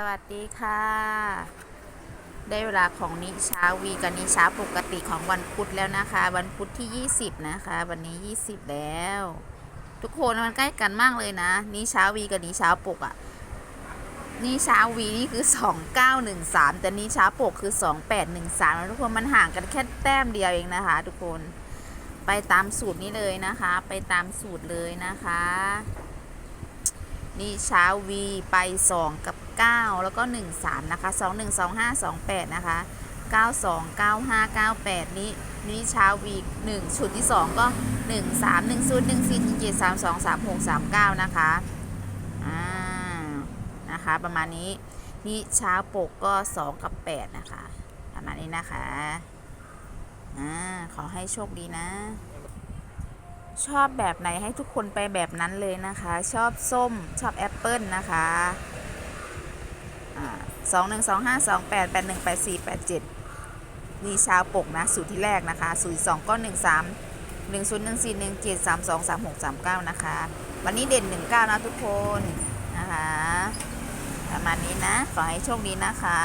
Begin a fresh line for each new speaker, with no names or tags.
สวัสดีค่ะ ได้เวลาของนิชาวีกับนิชาปกติของวันพุธแล้วนะคะ วันพุธที่ 20 นะคะ วันนี้ 20 แล้ว ทุกคนมันใกล้กันมากเลยนะนิชาวีกับนิชาปกอะนิชาวีนี่คือ 2913 แต่นิชาปกคือ 2813แล้วทุกคนมันห่างกันแค่แต้มเดียวเองนะคะ ทุกคนไปตามสูตรนี้เลยนะคะ ไปตามสูตรเลยนะคะ นี่ช้า V ไป2 กับ 9 แล้วก็ 1 3 นะคะ 2 1 2 5 2 8 นะคะ 9 2 9 5 9 8 นี้นี่ช้า V 1ชุดที่ 2 ก็ 1 3 1 0 1 4 1 7 3 2 3 6 3 9 นะคะอ่านะคะ ประมาณนี้นี่เช้าปกก็ 2 กับ 8 นะคะ ประมาณนี้นะคะอ่าขอให้โชคดีนะ ชอบแบบไหนให้ทุกคนไปแบบนั้นเลยนะคะ ชอบส้มชอบแอปเปิลนะคะสองหนึ่งสองห้าสองแปดแปดหนึ่งแปดสี่แปดเจ็ดนี่ชาวปกนะ สูตรที่แรกนะคะสูตรสองก็หนึ่งสามหนึ่งศูนย์หนึ่งสี่หนึ่งเจ็ดสามสองสามหกสามเก้านะคะ วันนี้เด่นหนึ่งเก้านะทุกคนนะคะประมาณนี้นะ ขอให้โชคดีนะคะ